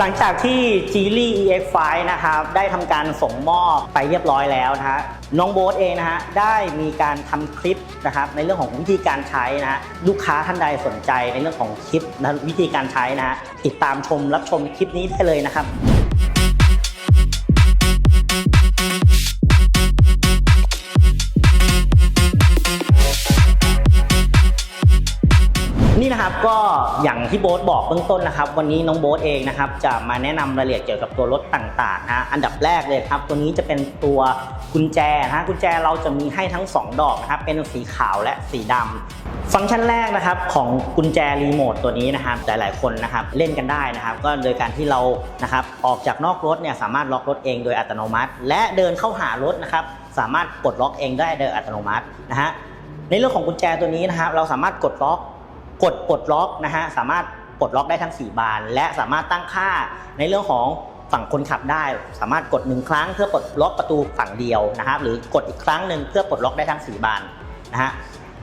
หลังจากที่ g e l y EX5 นะครับได้ทำการส่งมอบไปเรียบร้อยแล้วนะฮะน้องโบ๊ทเองนะฮะได้มีการทำคลิปนะครับในเรื่องของวิธีการใช้นะฮะลูกค้าท่านใดสนใจในเรื่องของคลิปนะวิธีการใช้นะฮะติดตามชมรับชมคลิปนี้ได้เลยนะครับ นี่นะครับก็อย่างที่โบ๊ทบอกเบื้องต้นนะครับ วันนี้น้องโบ๊ทเองนะครับจะมาแนะนำรายละเอียดเกี่ยวกับตัวรถต่างๆนะอันดับแรกเลยครับ ตัวนี้จะเป็นตัวกุญแจนะฮะกุญแจเราจะมีให้ทั้ง 2 ดอกนะครับเป็นสีขาวและสีดำฟังก์ชันแรกนะครับของกุญแจรีโมทตัวนี้นะครับหลายๆคนนะครับเล่นกันได้นะครับ ก็โดยการที่เรานะครับออกจากนอกรถเนี่ยสามารถล็อกรถเองโดยอัตโนมัติ และเดินเข้าหารถนะครับสามารถปลดล็อกเองได้โดยอัตโนมัตินะฮะในเรื่องของกุญแจตัวนี้นะครับเราสามารถกดล็อก กดปลดล็อกนะฮะสามารถปลดล็อกได้ทั้ง 4 บาน และสามารถตั้งค่าในเรื่องของฝั่งคนขับได้ สามารถกดหนึ่งครั้งเพื่อปลดล็อกประตูฝั่งเดียวนะครับหรือกดอีกครั้งหนึ่งเพื่อปลดล็อกได้ทั้ง 4 บานนะฮะ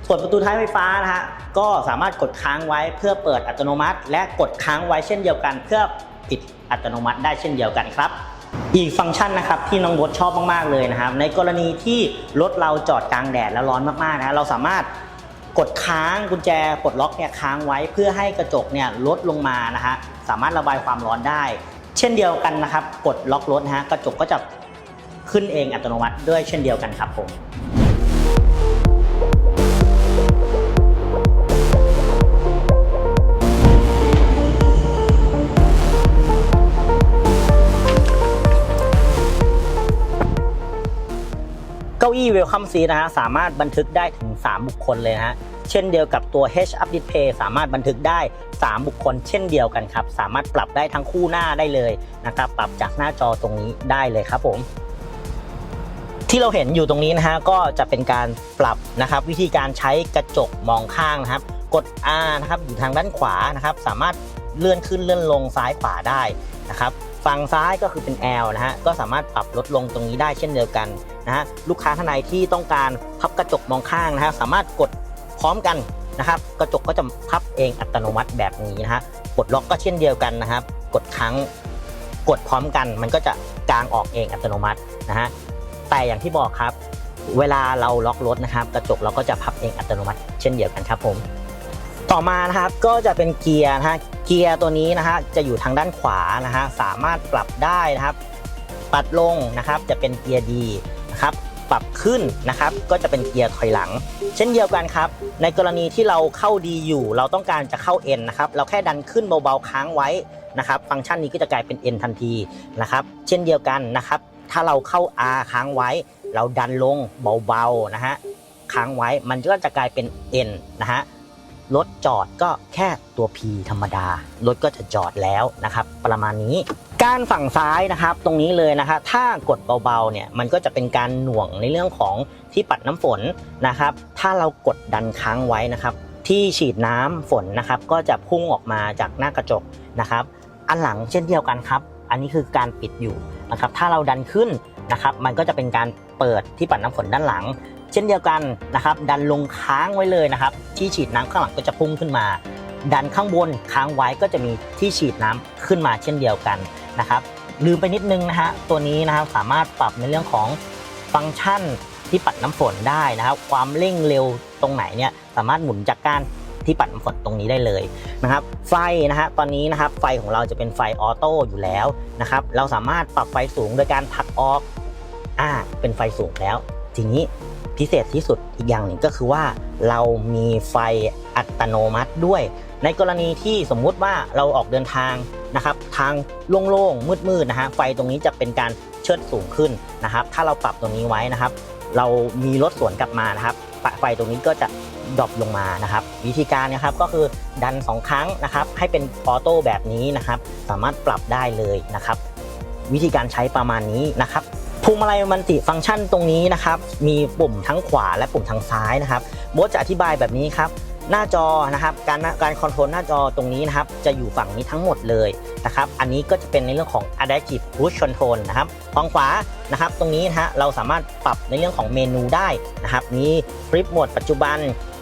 ส่วนประตูท้ายไฟฟ้านะฮะก็สามารถกดค้างไว้เพื่อเปิดอัตโนมัติ และกดค้างไว้เช่นเดียวกัน เพื่อปิดอัตโนมัติได้เช่นเดียวกันครับ อีกฟังก์ชันนะครับที่น้องบดชอบมากๆเลยนะครับในกรณีที่รถเราจอดกลางแดดแล้วร้อนมากๆนะเราสามารถ กดค้างกุญแจปลดล็อกเนี่ยค้างไว้เพื่อให้กระจกเนี่ยลดลงมานะฮะสามารถระบายความร้อนได้ เช่นเดียวกันนะครับ กดล็อกรถนะฮะกระจกก็จะขึ้นเองอัตโนมัติด้วยเช่นเดียวกันครับผม เก้าอี้ Welcome Seat นะฮะสามารถบันทึกได้ถึง 3 บุคคลเลยนะฮะเช่นเดียวกับตัว H Up Display สามารถบันทึกได้ 3 บุคคล เช่นเดียวกันครับ สามารถปรับได้ทั้งคู่หน้าได้เลยนะครับปรับจากหน้าจอตรงนี้ได้เลยครับผมที่เราเห็นอยู่ตรงนี้นะฮะก็จะเป็นการปรับนะครับ วิธีการใช้กระจกมองข้างนะครับ กด R นะครับอยู่ทางด้านขวานะครับ สามารถเลื่อนขึ้นเลื่อนลงซ้ายขวาได้นะครับ ฝั่งซ้ายก็คือเป็น L นะฮะก็สามารถปรับลดลงตรงนี้ได้เช่นเดียวกันนะฮะลูกค้าท่านใดที่ต้องการพับกระจกมองข้างนะฮะสามารถกดพร้อมกันนะครับกระจกก็จะพับเองอัตโนมัติแบบนี้นะฮะกดล็อกก็เช่นเดียวกันนะครับ กดครั้งกดพร้อมกัน มันก็จะกางออกเองอัตโนมัตินะฮะแต่อย่างที่บอกครับ เวลาเราล็อกรถนะครับ กระจกเราก็จะพับเองอัตโนมัติ เช่นเดียวกันครับผม ต่อมานะครับก็จะเป็นเกียร์นะฮะเกียร์ตัวนี้นะฮะจะอยู่ทางด้านขวานะฮะสามารถปรับได้นะครับ ปัดลงนะครับจะเป็นเกียร์ดีนะครับปรับขึ้นนะครับ ก็จะเป็นเกียร์ถอยหลัง เช่นเดียวกันครับ ในกรณีที่เราเข้าดีอยู่ เราต้องการจะเข้า N นะครับเราแค่ดันขึ้นเบาๆค้างไว้นะครับ ฟังก์ชันนี้ก็จะกลายเป็น N ทันทีนะครับ เช่นเดียวกันนะครับ ถ้าเราเข้า R ค้างไว้ เราดันลงเบาๆนะฮะค้างไว้มันก็จะกลายเป็น N นะฮะ รถจอดก็แค่ตัว P ธรรมดา รถก็จะจอดแล้วนะครับ ประมาณนี้ การฝั่งซ้ายนะครับ ตรงนี้เลยนะครับถ้ากดเบาๆเนี่ยมันก็จะเป็นการหน่วงในเรื่องของที่ปัดน้ำฝนนะครับ ถ้าเรากดดันค้างไว้นะครับ ที่ฉีดน้ำฝนนะครับ ก็จะพุ่งออกมาจากหน้ากระจกนะครับ อันหลังเช่นเดียวกันครับ อันนี้คือการปิดอยู่นะครับ ถ้าเราดันขึ้นนะครับ มันก็จะเป็นการเปิดที่ปัดน้ำฝนด้านหลัง เช่นเดียวกันนะครับ ดันลงค้างไว้เลยนะครับ ที่ฉีดน้ำข้างหลังก็จะพุ่งขึ้นมา ดันข้างบนค้างไว้ก็จะมีที่ฉีดน้ำขึ้นมาเช่นเดียวกันนะครับ ลืมไปนิดนึงนะฮะตัวนี้นะครับสามารถปรับในเรื่องของฟังก์ชันที่ปัดน้ำฝนได้นะครับ ความเร่งเร็วตรงไหนเนี่ยสามารถหมุนจากการที่ปัดน้ำฝนตรงนี้ได้เลยนะครับ ไฟนะฮะตอนนี้นะครับไฟของเราจะเป็นไฟออโต้อยู่แล้วนะครับ เราสามารถปรับไฟสูงโดยการผลักออกอ่าเป็นไฟสูงแล้ว ทีนี้ พิเศษที่สุดอีกอย่างหนึ่งก็คือว่าเรามีไฟอัตโนมัติด้วย ในกรณีที่สมมุติว่าเราออกเดินทางนะครับทางโล่งๆมืดๆนะฮะไฟตรงนี้จะเป็นการเชิดสูงขึ้นนะครับ ถ้าเราปรับตรงนี้ไว้นะครับ เรามีรถสวนกลับมานะครับไฟตรงนี้ก็จะดรอปลงมานะครับ วิธีการนะครับก็คือดัน 2 ครั้งนะครับ ให้เป็นออโต้แบบนี้นะครับ สามารถปรับได้เลยนะครับ วิธีการใช้ประมาณนี้นะครับ พวงมาลัยมันติฟังก์ชันตรงนี้นะครับ มีปุ่มทั้งขวาและปุ่มทางซ้ายนะครับโบจะอธิบายแบบนี้ครับ หน้าจอนะครับการการคอนโทรลหน้าจอตรงนี้นะครับ จะอยู่ฝั่งนี้ทั้งหมดเลยนะครับ อันนี้ก็จะเป็นในเรื่องของ Adaptive Cruise Control นะครับฝั่งขวานะครับ ตรงนี้นะฮะเราสามารถปรับในเรื่องของเมนูได้นะครับมีฟลิปโหมดปัจจุบัน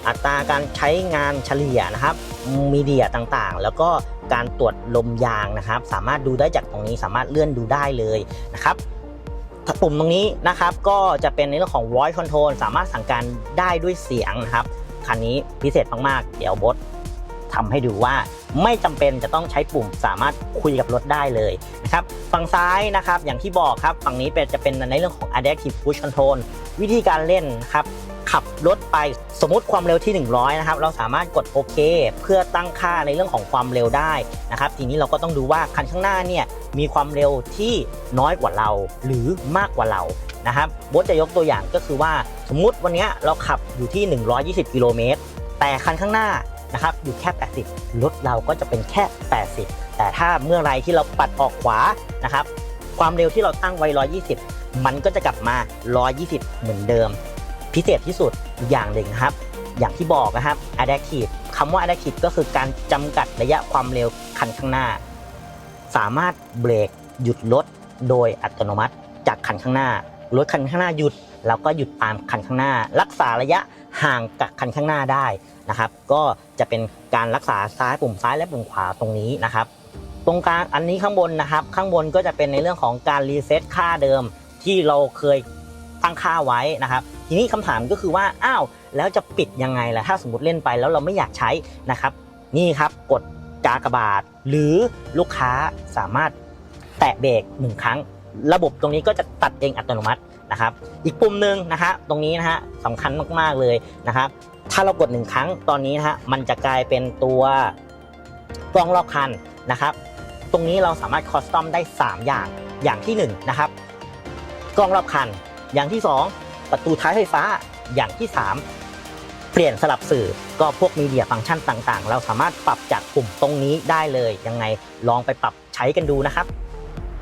อัตราการใช้งานเฉลี่ยนะครับ มีเดียต่างๆ แล้วก็การตรวจลมยางนะครับ สามารถดูได้จากตรงนี้สามารถเลื่อนดูได้เลยนะครับ ปุ่มตรงนี้นะครับก็จะเป็นในเรื่องของ voice control สามารถสั่งการได้ด้วยเสียงนะครับคันนี้พิเศษมากๆ เดี๋ยวบดทำให้ดูว่าไม่จำเป็นจะต้องใช้ปุ่มสามารถคุยกับรถได้เลยนะครับฝั่งซ้ายนะครับอย่างที่บอกครับฝั่งนี้เป็นจะเป็นในเรื่องของ adaptive cruise control วิธีการเล่นนะครับ ขับรถไปสมมติความเร็วที่ 100 นะครับ เราสามารถกดโอเค เพื่อตั้งค่าในเรื่องของความเร็วได้นะครับ ทีนี้เราก็ต้องดูว่าคันข้างหน้าเนี่ยมีความเร็วที่น้อยกว่าเรา หรือมากกว่าเรานะครับบดจะยกตัวอย่างก็คือว่าสมมุติวันนี้เราขับอยู่ที่ 120 กิโลเมตร แต่คันข้างหน้านะครับอยู่แค่ 80 รถเราก็จะเป็นแค่ 80 แต่ถ้าเมื่อไรที่เราปัดออกขวานะครับ ความเร็วที่เราตั้งไว้ 120 มันก็จะกลับมา 120 เหมือนเดิม พิเศษที่สุดอย่างหนึ่งครับ อย่างที่บอกนะครับ adaptive คำว่า adaptive ก็คือการจำกัดระยะความเร็วคันข้างหน้า สามารถเบรกหยุดรถโดยอัตโนมัติจากคันข้างหน้ารถคันข้างหน้าหยุดเราก็หยุดตามคันข้างหน้า รักษาระยะห่างกับคันข้างหน้าได้นะครับ ก็จะเป็นการรักษาซ้ายปุ่มซ้ายและปุ่มขวาตรงนี้นะครับ ตรงกลางอันนี้ข้างบนนะครับ ข้างบนก็จะเป็นในเรื่องของการรีเซ็ตค่าเดิมที่เราเคย ตั้งค่าไว้นะครับทีนี้คำถามก็คือว่าอ้าวแล้วจะปิดยังไงล่ะถ้าสมมติเล่นไปแล้วเราไม่อยากใช้นะครับนี่ครับกดกากบาท หรือลูกค้าสามารถแตะเบรกหนึ่งครั้ง ระบบตรงนี้ก็จะตัดเองอัตโนมัตินะครับอีกปุ่มหนึ่งนะฮะตรงนี้นะฮะสำคัญมากๆเลยนะครับถ้าเรากดหนึ่งครั้งตอนนี้นะฮะมันจะกลายเป็นตัวกล้องรอบคันนะครับตรงนี้เราสามารถคอสตอมได้ 3 อย่างอย่างที่1นงนะครับกล้องรอบคัน อย่างที่ 2 ประตูท้ายไฟฟ้าอย่างที่ 3 เปลี่ยนสลับสื่อก็พวกมีเดียฟังก์ชันต่างๆ เราสามารถปรับจากปุ่มตรงนี้ได้เลยยังไงลองไปปรับใช้กันดูนะครับ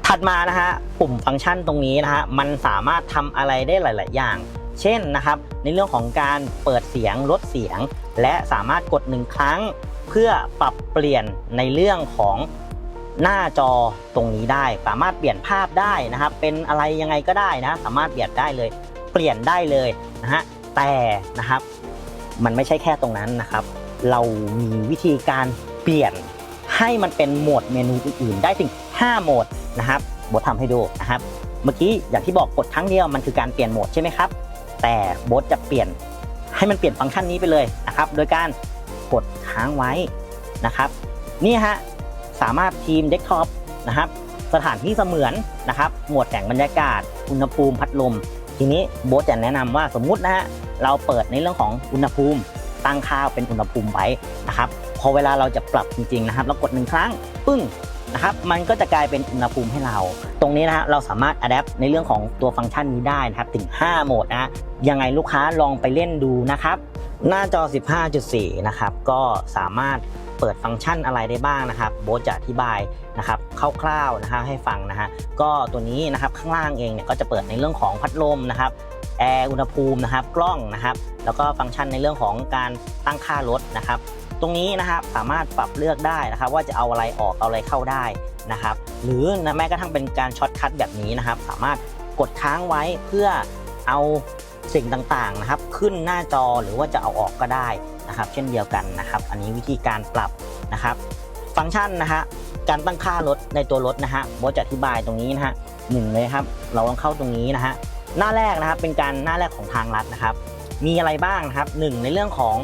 ถัดมานะฮะปุ่มฟังก์ชันตรงนี้นะฮะมันสามารถทำอะไรได้หลาย ๆ อย่าง เช่นนะครับ ในเรื่องของการเปิดเสียงลดเสียง และสามารถกดหนึ่งครั้ง เพื่อปรับเปลี่ยนในเรื่องของ หน้าจอตรงนี้ได้ สามารถเปลี่ยนภาพได้นะครับ เป็นอะไรยังไงก็ได้นะ สามารถเปลี่ยนได้เลย เปลี่ยนได้เลยนะฮะแต่นะครับมันไม่ใช่แค่ตรงนั้นนะครับ เรามีวิธีการเปลี่ยนให้มันเป็นโหมดเมนูอื่นๆ ได้ถึง 5 โหมดนะครับบททำให้ดูนะครับ เมื่อกี้อย่างที่บอกกดครั้งเดียวมันคือการเปลี่ยนโหมดใช่ไหมครับ แต่โบทจะเปลี่ยนให้มันเปลี่ยนฟังก์ชันนี้ไปเลยนะครับ โดยการกดค้างไว้นะครับ นี่ฮะ สามารถทีมเดสก์ท็อปนะครับ สถานที่เสมือนนะครับ หมวดแสงบรรยากาศ อุณหภูมิพัดลม ทีนี้โบทจะแนะนำว่าสมมุตินะฮะเราเปิดในเรื่องของอุณหภูมิตั้งค่าเป็นอุณหภูมิไว้นะครับพอเวลาเราจะปรับจริงๆนะครับ เรากดหนึ่งครั้งปึ้งนะครับมันก็จะกลายเป็นอุณหภูมิให้เรา ตรงนี้นะฮะเราสามารถอัดแอปในเรื่องของตัวฟังก์ชันนี้ได้นะครับถึง 5 โหมดนะฮะยังไงลูกค้าลองไปเล่นดูนะครับ หน้าจอ 15.4 นะครับ ก็สามารถ เปิดฟังก์ชันอะไรได้บ้างนะครับโบจะอธิบายนะครับคร่าวๆนะฮะให้ฟังนะฮะก็ตัวนี้นะครับข้างล่างเองเนี่ยก็จะเปิดในเรื่องของพัดลมนะครับแอร์อุณหภูมินะครับกล้องนะครับ แล้วก็ฟังก์ชันในเรื่องของการตั้งค่ารถนะครับ ตรงนี้นะครับสามารถปรับเลือกได้นะครับ ว่าจะเอาอะไรออกเอาอะไรเข้าได้นะครับ หรือนะแม้กระทั่งเป็นการช็อตคัทแบบนี้นะครับ สามารถกดค้างไว้เพื่อเอาสิ่งต่างๆนะครับ ขึ้นหน้าจอหรือว่าจะเอาออกก็ได้ นะครับ เช่นเดียวกันนะครับ อันนี้วิธีการปรับนะครับ ฟังก์ชันนะฮะการตั้งค่ารถในตัวรถนะฮะโบจะอธิบายตรงนี้นะฮะหนึ่งเลยครับ เราต้องเข้าตรงนี้นะฮะหน้าแรกนะครับเป็นการหน้าแรกของทางลัดนะครับ มีอะไรบ้างนะครับหนึ่งในเรื่องของ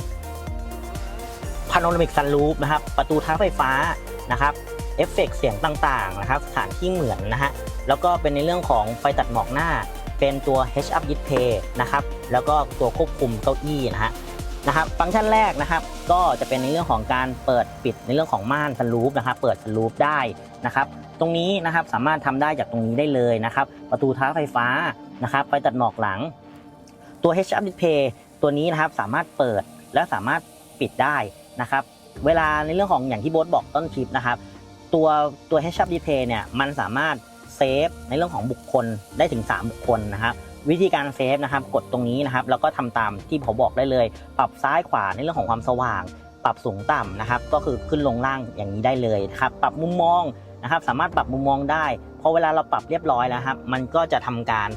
พาโนรามิกซันรูฟนะครับ ประตูท้ายไฟฟ้านะครับเอฟเฟกต์เสียงต่างๆนะครับสถานที่เหมือนนะฮะแล้วก็เป็นในเรื่องของไฟตัดหมอกหน้า เป็นตัว H up display นะครับแล้วก็ตัวควบคุมเก้าอี้นะฮะ นะครับฟังก์ชันแรกนะครับก็จะเป็นในเรื่องของการเปิดปิดในเรื่องของม่านซันรูฟนะครับเปิดซันรูฟได้นะครับตรงนี้นะครับสามารถทำได้จากตรงนี้ได้เลยนะครับประตูท้าไฟฟ้านะครับไฟตัดหมอกหลัง ตัว H up display ตัวนี้นะครับสามารถเปิดและสามารถปิดได้นะครับเวลาในเรื่องของอย่างที่โบ๊ทบอกต้นคลิปนะครับตัวตัว H up display เนี่ยมันสามารถเซฟในเรื่องของบุคคลได้ถึง 3 บุคคลนะครับ วิธีการเซฟนะครับกดตรงนี้นะครับแล้วก็ทำตามที่ผมบอกได้เลย ปรับซ้ายขวาในเรื่องของความสว่าง ปรับสูงต่ำนะครับ ก็คือขึ้นลงล่างอย่างนี้ได้เลยนะครับปรับมุมมองนะครับ สามารถปรับมุมมองได้พอเวลาเราปรับเรียบร้อยแล้วครับ มันก็จะทำการ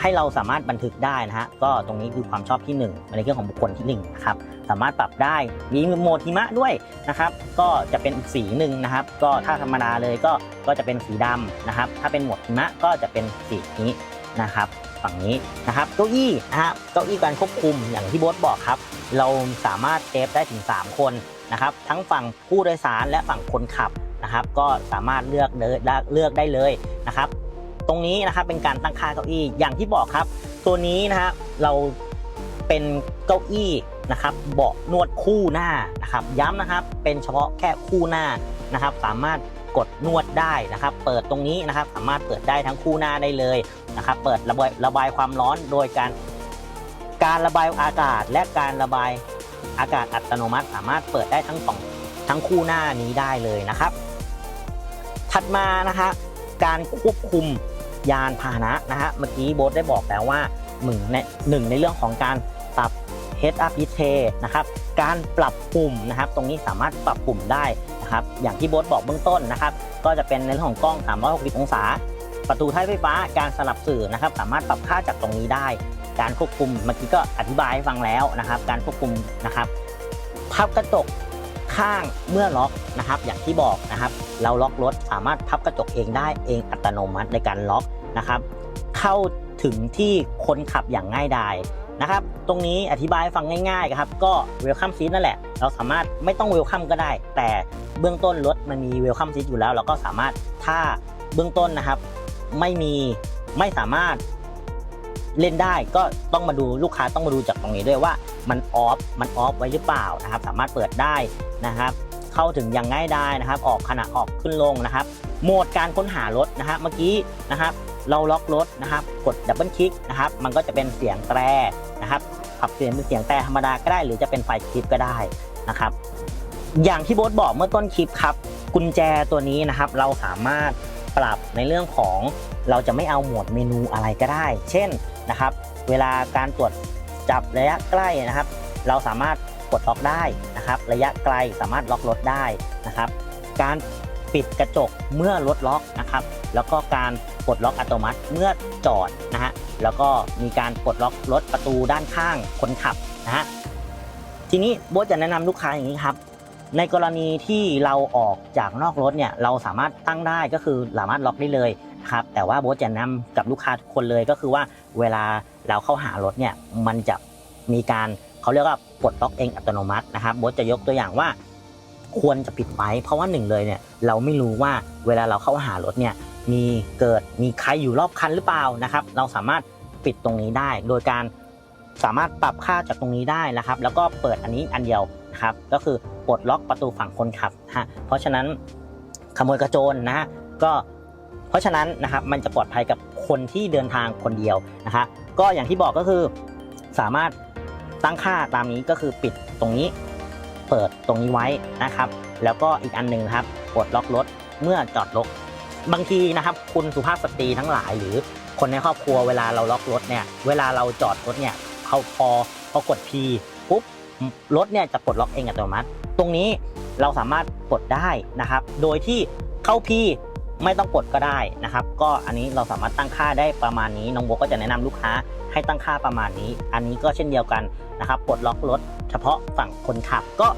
ให้เราสามารถบันทึกได้นะฮะก็ตรงนี้คือความชอบที่ 1 ในเรื่องของบุคคลที่1นะครับสามารถปรับได้มีโหมดหิมะด้วยนะครับ ก็จะเป็นอีกสีหนึ่งนะครับ ก็ถ้าธรรมดาเลยก็ก็จะเป็นสีดำนะครับ ถ้าเป็นโหมดหิมะก็จะเป็นสีนี้นะครับ ฝั่งนี้นะครับเก้าอี้นะฮะเก้าอี้การควบคุมอย่างที่โบ๊ทบอกครับ เราสามารถเซฟได้ถึง 3 คนนะครับทั้งฝั่งผู้โดยสารและฝั่งคนขับนะครับก็สามารถเลือกเลยเลือกได้เลยนะครับ ตรงนี้นะครับเป็นการตั้งค่าเก้าอี้อย่างที่บอกครับ ตัวนี้นะฮะเราเป็นเก้าอี้นะครับเบาะนวดคู่หน้านะครับย้ำนะครับเป็นเฉพาะแค่คู่หน้านะครับ สามารถกดนวดได้นะครับ เปิดตรงนี้นะครับ สามารถเปิดได้ทั้งคู่หน้าได้เลย นะครับ เปิดระบายระบายความร้อนโดยการการระบายอากาศและการระบายอากาศอัตโนมัติ สามารถเปิดได้ทั้งสองทั้งคู่หน้านี้ได้เลยนะครับ ถัดมานะฮะการควบคุมยานพาหนะนะฮะเมื่อกี้โบ๊ทได้บอกแล้วว่าหนึ่งในหนึ่งในเรื่องของการปรับ head up display นะครับ การปรับปุ่มนะครับ ตรงนี้สามารถปรับปุ่มได้นะครับ อย่างที่โบ๊ทบอกเบื้องต้นนะครับ ก็จะเป็นในเรื่องของกล้อง 360 องศา ประตูท้ายไฟฟ้าการสลับสื่อนะครับ สามารถปรับค่าจากตรงนี้ได้ การควบคุมเมื่อกี้ก็อธิบายให้ฟังแล้วนะครับ การควบคุมนะครับพับกระจกข้างเมื่อล็อกนะครับ อย่างที่บอกนะครับ เราล็อกรถสามารถพับกระจกเองได้เองอัตโนมัติในการล็อกนะครับ เข้าถึงที่คนขับอย่างง่ายดายนะครับ ตรงนี้อธิบายให้ฟังง่ายๆครับ ก็เวลคัมซีทนั่นแหละ เราสามารถไม่ต้องเวลคัมก็ได้ แต่เบื้องต้นรถมันมีเวลคัมซีทอยู่แล้ว เราก็สามารถถ้าเบื้องต้นนะครับ ไม่มีไม่สามารถเล่นได้ก็ต้องมาดูลูกค้าต้องมาดูจากตรงนี้ด้วยว่ามันออฟมันออฟไว้หรือเปล่านะครับ สามารถเปิดได้นะครับ เข้าถึงอย่างง่ายได้นะครับ ออกขณะออกขึ้นลงนะครับ โหมดการค้นหารถนะครับเมื่อกี้นะครับเราล็อกรถนะครับ กดดับเบิลคลิกนะครับ มันก็จะเป็นเสียงแตรนะครับปรับเสียงเป็นเสียงแตรธรรมดาก็ได้ หรือจะเป็นไฟคลิปก็ได้นะครับ อย่างที่โบ๊ทบอกเมื่อต้นคลิปครับ กุญแจตัวนี้นะครับ เราสามารถ ปรับในเรื่องของเราจะไม่เอาหมวดเมนูอะไรก็ได้ เช่นนะครับ เวลาการตรวจจับระยะใกล้นะครับ เราสามารถกดล็อกได้นะครับ ระยะไกลสามารถล็อกรถได้นะครับ การปิดกระจกเมื่อรถล็อกนะครับ แล้วก็การปลดล็อกอัตโนมัติเมื่อจอดนะฮะแล้วก็มีการปลดล็อกรถประตูด้านข้างคนขับนะฮะทีนี้โบ๊ทจะแนะนำลูกค้าอย่างนี้ครับ ในกรณีที่เราออกจากนอกรถเนี่ยเราสามารถตั้งได้ก็คือสามารถล็อกได้เลยครับแต่ว่าโบ๊ทจะแนะนำกับลูกค้าทุกคนเลยก็คือว่าเวลาเราเข้าหารถเนี่ยมันจะมีการเขาเรียกว่าปลดล็อกเองอัตโนมัตินะครับโบ๊ทจะยกตัวอย่างว่า ควรจะปิดไว้ เพราะว่าหนึ่งเลยเนี่ยเราไม่รู้ว่าเวลาเราเข้าหารถเนี่ยมีเกิดมีใครอยู่รอบคันหรือเปล่านะครับเราสามารถปิดตรงนี้ได้ โดยการสามารถปรับค่าจากตรงนี้ได้นะครับ แล้วก็เปิดอันนี้อันเดียว ครับก็คือปลดล็อกประตูฝั่งคนขับฮะเพราะฉะนั้นขโมยกระโจนนะฮะก็เพราะฉะนั้นนะครับมันจะปลอดภัยกับคนที่เดินทางคนเดียวนะฮะก็อย่างที่บอกก็คือสามารถตั้งค่าตามนี้ก็คือปิดตรงนี้เปิดตรงนี้ไว้นะครับ แล้วก็อีกอันหนึ่งครับปลดล็อกรถเมื่อจอดรถบางทีนะครับ คุณสุภาพสตรีทั้งหลาย หรือคนในครอบครัวเวลาเราล็อกรถเนี่ยเวลาเราจอดรถเนี่ยเขาพอพอกด P ปุ๊บ รถเนี่ยจะปลดล็อกเองอัตโนมัติ ตรงนี้เราสามารถกดได้นะครับ โดยที่เข้า P ไม่ต้องกดก็ได้นะครับ ก็อันนี้เราสามารถตั้งค่าได้ประมาณนี้ น้องโบก็จะแนะนำลูกค้าให้ตั้งค่าประมาณนี้ อันนี้ก็เช่นเดียวกันนะครับปลดล็อกรถเฉพาะฝั่งคนขับ ก็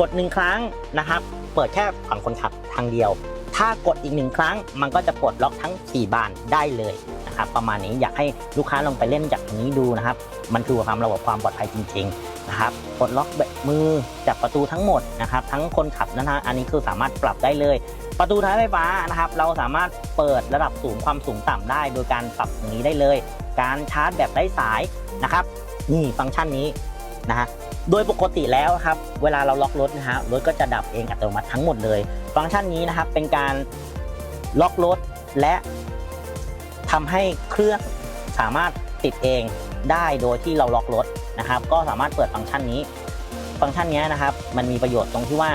กดหนึ่งครั้งนะครับ เปิดแค่ฝั่งคนขับทางเดียว ถ้ากดอีกหนึ่งครั้ง มันก็จะปลดล็อกทั้ง 4 บานได้เลยนะครับ ประมาณนี้อยากให้ลูกค้าลองไปเล่นจากตรงนี้ดูนะครับ มันคือความระบบความปลอดภัยจริง ๆ นะครับปลดล็อกแบบมือจับประตูทั้งหมดนะครับ ทั้งคนขับนะฮะอันนี้คือสามารถปรับได้เลย ประตูท้ายไฟฟ้านะครับ เราสามารถเปิดระดับสูงความสูงต่ำได้ โดยการปรับตรงนี้ได้เลย การชาร์จแบบไร้สายนะครับ นี่ฟังก์ชันนี้นะฮะโดยปกติแล้วครับ เวลาเราล็อกรถนะฮะรถก็จะดับเองอัตโนมัติทั้งหมดเลย ฟังก์ชันนี้นะครับเป็นการล็อกรถและทำให้เครื่องสามารถติดเองได้โดยที่เราล็อกรถ นะครับ ก็สามารถเปิดฟังก์ชันนี้ ฟังก์ชันนี้นะครับ มันมีประโยชน์ตรงที่ว่า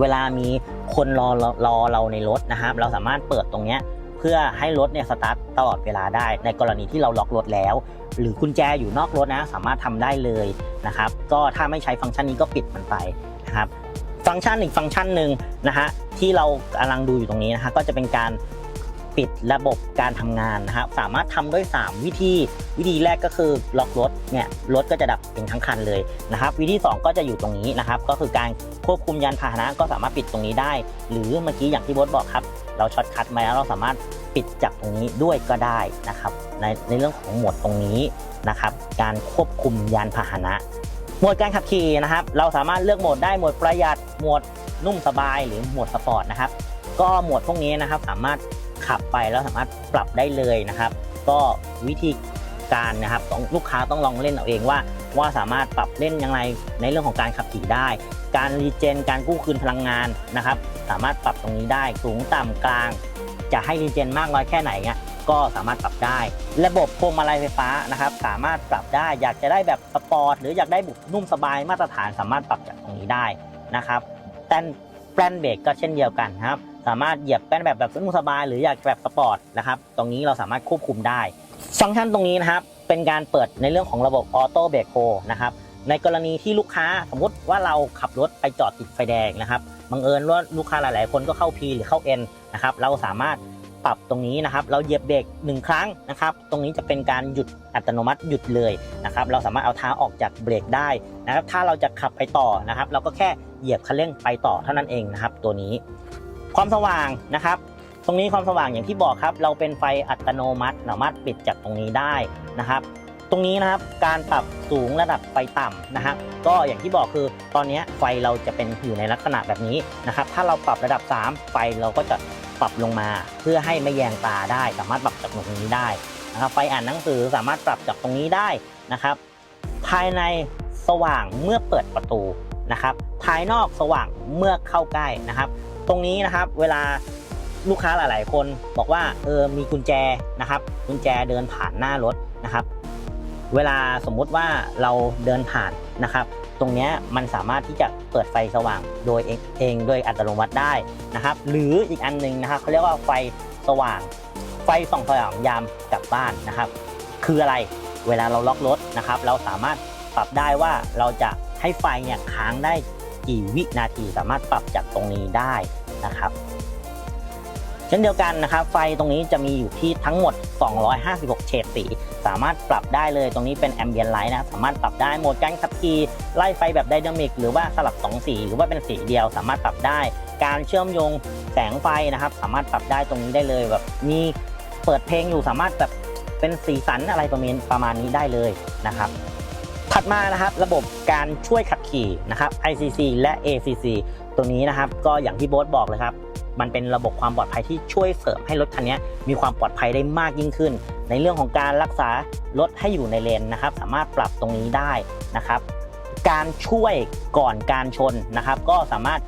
เวลามีคนรอรอรอเราในรถนะครับ เราสามารถเปิดตรงเนี้ยเพื่อให้รถเนี่ยสตาร์ทตลอดเวลาได้ ในกรณีที่เราล็อกรถแล้ว หรือกุญแจอยู่นอกรถนะสามารถทำได้เลยนะครับ ก็ถ้าไม่ใช้ฟังก์ชันนี้ก็ปิดมันไปนะครับ ฟังก์ชันอีกฟังก์ชันหนึ่งนะฮะที่เรากำลังดูอยู่ตรงนี้นะฮะก็จะเป็นการ ปิดระบบการทำงานนะครับสามารถทำด้วย 3 วิธีวิธีแรกก็คือล็อกรถเนี่ยรถก็จะดับเองทั้งคันเลยนะครับ วิธี 2 ก็จะอยู่ตรงนี้นะครับ ก็คือการควบคุมยานพาหนะก็สามารถปิดตรงนี้ได้ หรือเมื่อกี้อย่างที่บอสบอกครับ เราช็อตคัทมาแล้วเราสามารถปิดจากตรงนี้ด้วยก็ได้นะครับในในเรื่องของหมวดตรงนี้นะครับการควบคุมยานพาหนะหมวดการขับขี่นะครับ เราสามารถเลือกโหมดได้โหมดประหยัดโหมดนุ่มสบายหรือโหมดสปอร์ตนะครับ ก็โหมดพวกนี้นะครับสามารถ ขับไปแล้วสามารถปรับได้เลยนะครับ ก็วิธีการนะครับของลูกค้าต้องลองเล่นเอาเองว่า ว่าสามารถปรับเล่นยังไงในเรื่องของการขับขี่ได้ การรีเจน การกู้คืนพลังงานนะครับ สามารถปรับตรงนี้ได้สูงต่ำกลาง จะให้รีเจนมากน้อยแค่ไหนเงี้ยก็สามารถปรับได้ ระบบพวงมาลัยไฟฟ้านะครับ สามารถปรับได้อยากจะได้แบบสปอร์ตหรืออยากได้บุกนุ่มสบายมาตรฐานสามารถปรับจากตรงนี้ได้นะครับแต่แป้นเบรกก็เช่นเดียวกันครับ สามารถเหยียบแป้นแบบแบบนุ่มสบาย หรืออยากแบบสปอร์ตนะครับ ตรงนี้เราสามารถควบคุมได้ ฟังก์ชันตรงนี้นะครับ เป็นการเปิดในเรื่องของระบบออโต้เบรกโฮนะครับในกรณีที่ลูกค้าสมมติว่าเราขับรถไปจอดติดไฟแดงนะครับบังเอิญว่าลูกค้าหลาย ๆ คนก็เข้า P หรือเข้า N นะครับเราสามารถปรับตรงนี้นะครับ เราเหยียบเบรกหนึ่งครั้งนะครับ ตรงนี้จะเป็นการหยุดอัตโนมัติหยุดเลยนะครับ เราสามารถเอาเท้าออกจากเบรกได้นะครับ ถ้าเราจะขับไปต่อนะครับ เราก็แค่เหยียบคันเร่งไปต่อเท่านั้นเองนะครับ ตัวนี้ ความสว่างนะครับ ตรงนี้ความสว่างอย่างที่บอกครับ เราเป็นไฟอัตโนมัติสามารถปิดจากตรงนี้ได้นะครับ ตรงนี้นะครับการปรับสูงระดับไฟต่ำนะครับก็อย่างที่บอกคือตอนนี้ไฟเราจะเป็นอยู่ในลักษณะแบบนี้นะครับ ถ้าเราปรับระดับ 3 ไฟเราก็จะปรับลงมา เพื่อให้ไม่แยงตาได้ สามารถปรับจากตรงนี้ได้นะครับไฟอ่านหนังสือสามารถปรับจากตรงนี้ได้นะครับ ภายในสว่างเมื่อเปิดประตูนะครับ ภายนอกสว่างเมื่อเข้าใกล้นะครับ ตรงนี้นะครับเวลาลูกค้าหลาย ๆ คนบอกว่าเออมีกุญแจนะครับกุญแจเดินผ่านหน้ารถนะครับ เวลาสมมุติว่าเราเดินผ่านนะครับ ตรงนี้มันสามารถที่จะเปิดไฟสว่างโดยเองเองโดยอัตโนมัติได้นะครับ หรืออีกอันหนึงนะครับเขาเรียกว่าไฟสว่าง ไฟส่องสว่างยามกลับบ้านนะครับ คืออะไรเวลาเราล็อกรถนะครับ เราสามารถปรับได้ว่าเราจะให้ไฟเนี่ยค้างได้กี่วินาทีสามารถปรับจากตรงนี้ได้ นะครับเช่นเดียวกันนะครับ ไฟตรงนี้จะมีอยู่ที่ทั้งหมด 256 เฉดสี สามารถปรับได้เลยตรงนี้เป็นแอมเบียนไลท์นะสามารถปรับได้โหมดการขับขี่ไล่ไฟแบบไดนามิกหรือว่าสลับ 2 สี หรือว่าเป็นสีเดียว สามารถปรับได้การเชื่อมโยงแสงไฟนะครับ สามารถปรับได้ตรงนี้ได้เลยแบบมีเปิดเพลงอยู่สามารถแบบเป็นสีสันอะไรประมาณประมาณนี้ได้เลยนะครับถัดมานะครับระบบการช่วยขับขี่นะครับ ICC และ ACC ตัวนี้นะครับ ก็อย่างที่โบ๊ทบอกเลยครับ มันเป็นระบบความปลอดภัยที่ช่วยเสริมให้รถคันนี้มีความปลอดภัยได้มากยิ่งขึ้น ในเรื่องของการรักษารถให้อยู่ในเลนนะครับ สามารถปรับตรงนี้ได้นะครับ การช่วยก่อนการชนนะครับ ก็สามารถ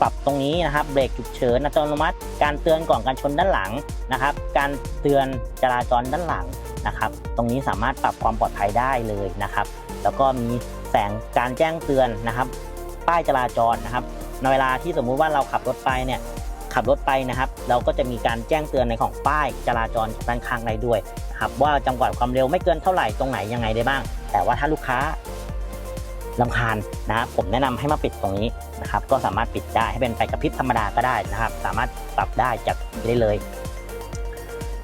ปรับตรงนี้นะครับเบรกฉุกเฉินอัตโนมัติ การเตือนก่อนการชนด้านหลังนะครับ การเตือนจราจรด้านหลังนะครับ ตรงนี้สามารถปรับความปลอดภัยได้เลยนะครับ แล้วก็มีแสงการแจ้งเตือนนะครับ ป้ายจราจรนะครับ ในเวลาที่สมมุติว่าเราขับรถไปเนี่ยขับรถไปนะครับ เราก็จะมีการแจ้งเตือนในของป้ายจราจรด้านข้างได้ด้วยนะครับว่าจำกัดความเร็วไม่เกินเท่าไหร่ตรงไหนยังไงได้บ้าง แต่ว่าถ้าลูกค้าลำคาญนะครับผมแนะนำให้มาปิดตรงนี้นะครับ ก็สามารถปิดได้ให้เป็นไฟกระพริบธรรมดาก็ได้นะครับ สามารถปรับได้จากได้เลย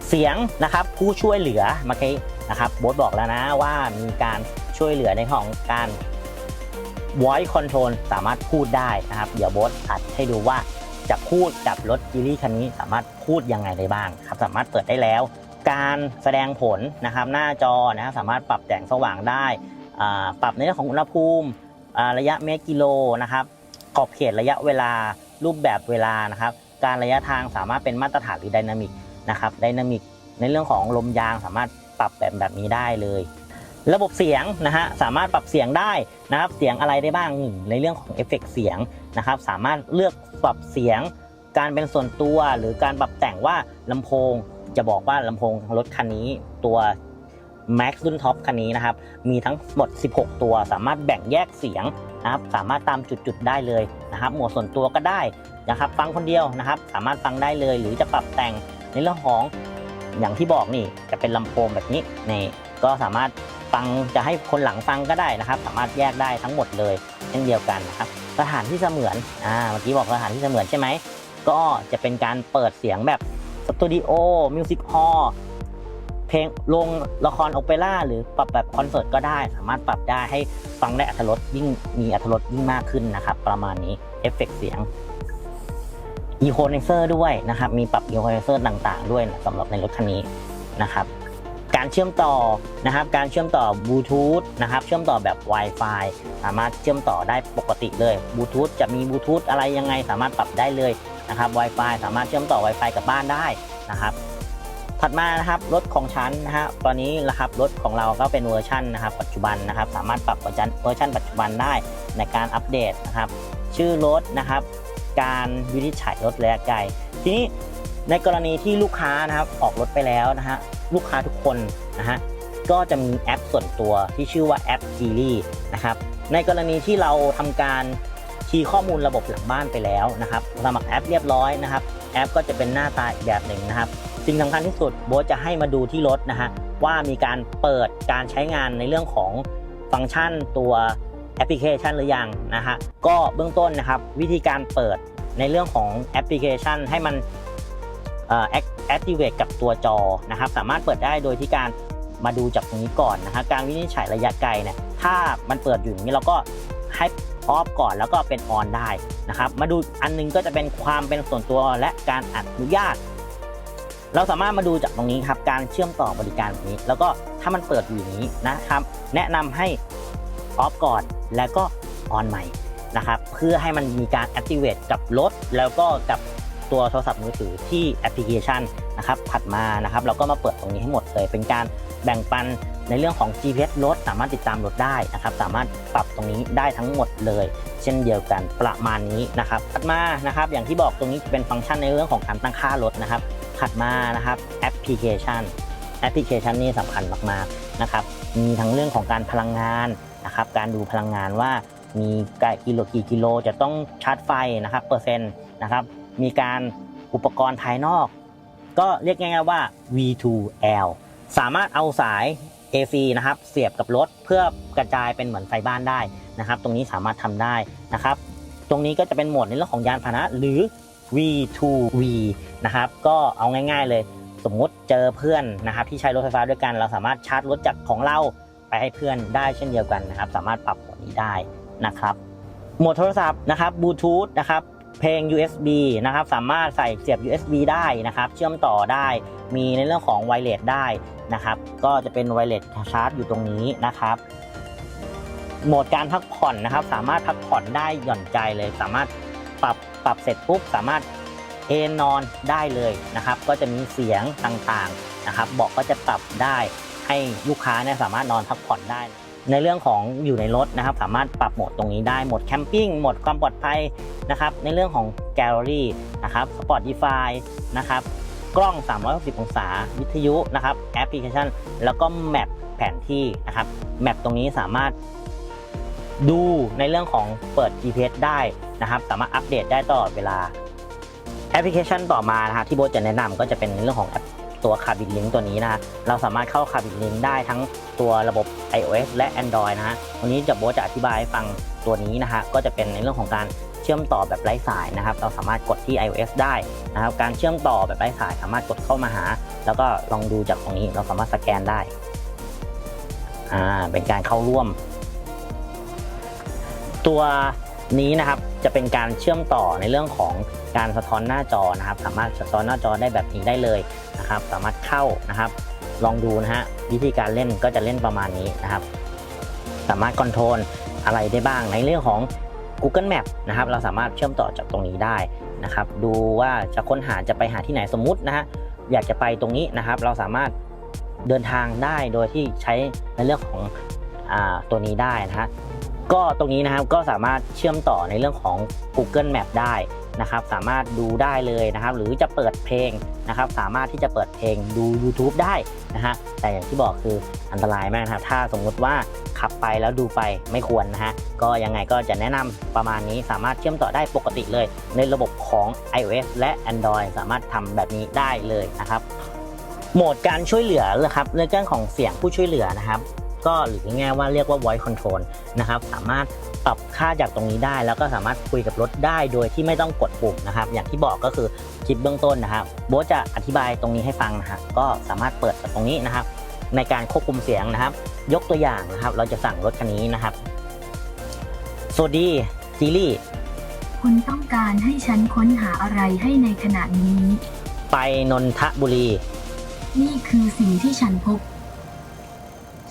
เสียงนะครับผู้ช่วยเหลือเมื่อกี้นะครับโบ๊ทบอกแล้วนะว่ามีการช่วยเหลือในของการ voice control สามารถพูดได้นะครับ เดี๋ยวโบ๊ทอัดให้ดูว่าจะพูดกับรถจีรี่คันนี้สามารถพูดยังไงได้บ้างครับ สามารถเปิดได้แล้ว การแสดงผลนะครับ หน้าจอนะครับสามารถปรับแต่งสว่างได้ ปรับในเรื่องของอุณหภูมิระยะเมตรกิโลนะครับ ขอบเขตระยะเวลารูปแบบเวลานะครับ การระยะทางสามารถเป็นมาตรฐานหรือไดนามิกนะครับไดนามิกในเรื่องของลมยางสามารถปรับแบบแบบนี้ได้เลย ระบบเสียงนะฮะสามารถปรับเสียงได้นะครับเสียงอะไรได้บ้างหนึ่งในเรื่องของเอฟเฟกต์เสียงนะครับสามารถเลือกปรับเสียง การเป็นส่วนตัวหรือการปรับแต่งว่าลำโพง จะบอกว่าลำโพงรถคันนี้ตัว Max รุ่นท็อปคันนี้นะครับมีทั้งหมด 16 ตัว สามารถแบ่งแยกเสียงนะครับสามารถตามจุดๆได้เลยนะครับหมวดส่วนตัวก็ได้นะครับฟังคนเดียวนะครับ สามารถฟังได้เลย หรือจะปรับแต่งในเรื่องของอย่างที่บอกนี่จะเป็นลำโพงแบบนี้ใน ก็สามารถฟังจะให้คนหลังฟังก็ได้นะครับ สามารถแยกได้ทั้งหมดเลยเช่นเดียวกันนะครับสถานที่เสมือนอ่าเมื่อกี้บอกสถานที่เสมือนใช่ไหมก็จะเป็นการเปิดเสียงแบบสตูดิโอมิวสิกฮอลเพลงลงละครโอเปร่าหรือปรับแบบคอนเสิร์ตก็ได้ สามารถปรับได้ให้ฟังได้อัตรสยิ่งมีอัตรสยิ่งมากขึ้นนะครับ ประมาณนี้เอฟเฟกเสียงอีโคไนเซอร์ด้วยนะครับ มีปรับอีโคไนเซอร์ต่างๆ ด้วยนะสำหรับในรถคันนี้นะครับ การเชื่อมต่อนะครับ การเชื่อมต่อบลูทูธนะครับ เชื่อมต่อแบบ Wi-Fi สามารถเชื่อมต่อได้ปกติเลยบลูทูธจะมีบลูทูธอะไรยังไงสามารถปรับได้เลยนะครับ Wi-Fi สามารถเชื่อมต่อ Wi-Fi กับบ้านได้นะครับ ถัดมานะครับรถของฉันนะฮะตอนนี้นะครับรถของเราก็เป็นเวอร์ชันนะครับ ปัจจุบันนะครับ สามารถปรับเวอร์ชันเวอร์ชันปัจจุบันได้ในการอัปเดตนะครับ ชื่อรถนะครับ การวินิจฉัยรถระยะไกลทีนี้ในกรณีที่ลูกค้านะครับออกรถไปแล้วนะฮะ ลูกค้าทุกคนนะฮะก็จะมีแอปส่วนตัวที่ชื่อว่าแอป g ีรีนะครับในกรณีที่เราทำการคีย์ข้อมูลระบบหลังบ้านไปแล้วนะครับสมัครแอปเรียบร้อยนะครับ แอปก็จะเป็นหน้าตาอีกแบบหนึ่งนะครับสิ่งสำคัญที่สุดโบ๊ทจะให้มาดูที่รถนะฮะว่ามีการเปิดการใช้งานในเรื่องของฟังก์ชันตัวแอปพลิเคชันหรือยังนะฮะก็เบื้องต้นนะครับวิธีการเปิดในเรื่องของแอปพลิเคชันให้มันเอ่อ activate กับตัวจอนะครับ สามารถเปิดได้โดยที่การมาดูจากตรงนี้ก่อนนะฮะการวินิจฉัยระยะไกลเนี่ยถ้ามันเปิดอยู่อย่างนี้เราก็ให้ออฟก่อนแล้วก็เป็นออนได้นะครับ มาดูอันนึงก็จะเป็นความเป็นส่วนตัวและการอนุญาต เราสามารถมาดูจากตรงนี้ครับการเชื่อมต่อบริการแบบนี้ แล้วก็ถ้ามันเปิดอยู่อย่างนี้นะครับ แนะนำให้ออฟก่อนแล้วก็ออนใหม่นะครับ เพื่อให้มันมีการ activate กับรถแล้วก็กับ ตัวโทรศัพท์มือถือที่แอปพลิเคชันนะครับถัดมานะครับเราก็มาเปิดตรงนี้ให้หมดเลย เป็นการแบ่งปันในเรื่องของ GPS รถสามารถติดตามรถได้นะครับ สามารถปรับตรงนี้ได้ทั้งหมดเลย เช่นเดียวกันประมาณนี้นะครับถัดมานะครับ อย่างที่บอกตรงนี้เป็นฟังก์ชันในเรื่องของการตั้งค่ารถนะครับถัดมานะครับแอปพลิเคชันแอปพลิเคชันนี่สำคัญมากๆนะครับ มีทั้งเรื่องของการพลังงานนะครับ การดูพลังงานว่ามีกี่กิโลกี่กิโลจะต้องชาร์จไฟนะครับเปอร์เซ็นต์นะครับ มีการอุปกรณ์ภายนอก ก็เรียกง่ายๆว่า V2L สามารถเอาสาย AC นะครับ เสียบกับรถเพื่อกระจายเป็นเหมือนไฟบ้านได้นะครับ ตรงนี้สามารถทำได้นะครับ ตรงนี้ก็จะเป็นโหมดในเรื่องของยานพาหนะหรือ V2V นะครับ ก็เอาง่าย ๆ เลย สมมุติเจอเพื่อนนะครับ ที่ใช้รถไฟฟ้าด้วยกัน เราสามารถชาร์จรถจากของเราไปให้เพื่อนได้เช่นเดียวกันนะครับ สามารถปรับโหมดนี้ได้นะครับโหมดโทรศัพท์นะครับบลูทูธนะครับ เพลง USB นะครับ สามารถใส่เสียบ USB ได้นะครับ เชื่อมต่อได้ มีในเรื่องของไวเลสได้นะครับ ก็จะเป็นไวเลสชาร์จอยู่ตรงนี้นะครับ โหมดการพักผ่อนนะครับ สามารถพักผ่อนได้หย่อนใจเลย สามารถปรับปรับเสร็จปุ๊บสามารถเอนนอนได้เลยนะครับ ก็จะมีเสียงต่างๆนะครับเบาะก็จะปรับได้ให้ลูกค้าเนี่ยสามารถนอนพักผ่อนได้ ในเรื่องของอยู่ในรถนะครับ สามารถปรับโหมดตรงนี้ได้โหมดแคมปิ้งโหมดความปลอดภัยนะครับในเรื่องของแกลเลอรี่นะครับสปอร์ตดีไฟนะครับกล้อง 360 องศา วิทยุนะครับแอปพลิเคชัน แล้วก็แมปแผนที่นะครับแมปตรงนี้สามารถดูในเรื่องของเปิด GPS ได้นะครับ สามารถอัปเดตได้ตลอดเวลา แอปพลิเคชันต่อมานะครับที่โบทจะแนะนำก็จะเป็นในเรื่องของแอปตัว c a r b i t Link ตัวนี้นะฮะเราสามารถเข้า c a r b i t Link ได้ทั้งตัวระบบ iOS และ Android นะฮะวันนี้จะโบจะอธิบายให้ฟังตัวนี้นะฮะก็จะเป็นในเรื่องของการเชื่อมต่อแบบไร้สายนะครับ เราสามารถกดที่ iOS ได้นะครับ การเชื่อมต่อแบบไร้สายสามารถกดเข้ามาหา แล้วก็ลองดูจากตรงนี้เราสามารถสแกนได้อ่าเป็นการเข้าร่วม ตัวนี้นะครับจะเป็นการเชื่อมต่อในเรื่องของการสะท้อนหน้าจอนะครับ สามารถสะท้อนหน้าจอได้แบบนี้ได้เลยนะครับ สามารถเข้านะครับ ลองดูนะฮะวิธีการเล่นก็จะเล่นประมาณนี้นะครับ สามารถคอนโทรลอะไรได้บ้างในเรื่องของ Google Map นะครับ เราสามารถเชื่อมต่อจากตรงนี้ได้นะครับ ดูว่าจะค้นหาจะไปหาที่ไหนสมมุตินะฮะอยากจะไปตรงนี้นะครับ เราสามารถเดินทางได้โดยที่ใช้ในเรื่องของอตัวนี้ได้นะฮะก็ตรงนี้นะครับก็สามารถเชื่อมต่อในเรื่องของ Google Map ได้ นะครับสามารถดูได้เลยนะครับ หรือจะเปิดเพลงนะครับ สามารถที่จะเปิดเพลงดู YouTube ได้นะฮะแต่อย่างที่บอกคืออันตรายมากนะครับถ้าสมมุติว่าขับไปแล้วดูไปไม่ควรนะฮะก็ยังไงก็จะแนะนำประมาณนี้สามารถเชื่อมต่อได้ปกติเลย ในระบบของ iOS และ Android สามารถทำแบบนี้ได้เลยนะครับโหมดการช่วยเหลือนะครับเรื่องของเสียงผู้ช่วยเหลือนะครับ ก็หรือง่ายๆว่าเรียกว่า voice control นะครับ สามารถ ปรับค่าจากตรงนี้ได้ แล้วก็สามารถคุยกับรถได้โดยที่ไม่ต้องกดปุ่มนะครับ อย่างที่บอกก็คือคลิปเบื้องต้นนะครับโบ๊ทจะอธิบายตรงนี้ให้ฟังนะฮะก็สามารถเปิดจากตรงนี้นะครับ ในการควบคุมเสียงนะครับ ยกตัวอย่างนะครับ เราจะสั่งรถคันนี้นะครับสวัสดีซีรีส์คุณต้องการให้ฉันค้นหาอะไรให้ในขณะนี้ ไปนนทบุรี นี่คือสิ่งที่ฉันพบ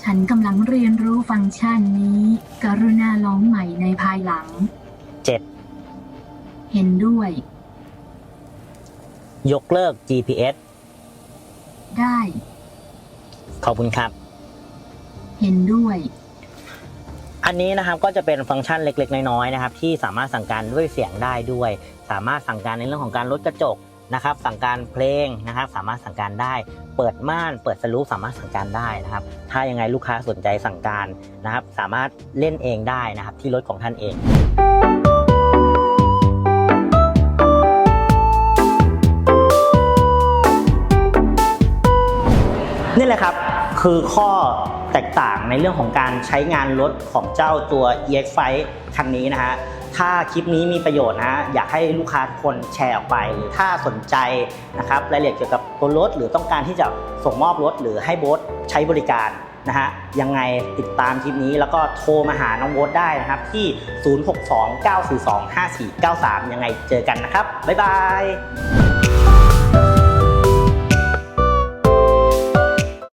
ฉันกำลังเรียนรู้ฟังก์ชันนี้ กรุณาลองใหม่ในภายหลัง 7. เห็นด้วย ยกเลิก GPS ได้ ขอบคุณครับ เห็นด้วย อันนี้นะครับก็จะเป็นฟังก์ชันเล็กๆ น้อยๆนะครับ ที่สามารถสั่งการด้วยเสียงได้ด้วย สามารถสั่งการในเรื่องของการลดกระจก นะครับ สั่งการเพลงนะครับ สามารถสั่งการได้ เปิดม่าน เปิดสลูปสามารถสั่งการได้นะครับ ถ้ายังไงลูกค้าสนใจสั่งการนะครับ สามารถเล่นเองได้นะครับ ที่รถของท่านเองนี่แหละครับคือข้อแตกต่างในเรื่องของการใช้งานรถของเจ้าตัว EX5 คันนี้นะฮะ ถ้าคลิปนี้มีประโยชน์นะอยากให้ลูกค้าทุกคนแชร์ออกไป หรือถ้าสนใจนะครับรายละเอียดเกี่ยวกับตัวรถ หรือต้องการที่จะส่งมอบรถ หรือให้โบ๊ทใช้บริการนะฮะยังไงติดตามคลิปนี้แล้วก็โทรมาหาน้องโบ๊ทได้นะครับ ที่ 0629425493 ยังไงเจอกันนะครับ บ๊ายบาย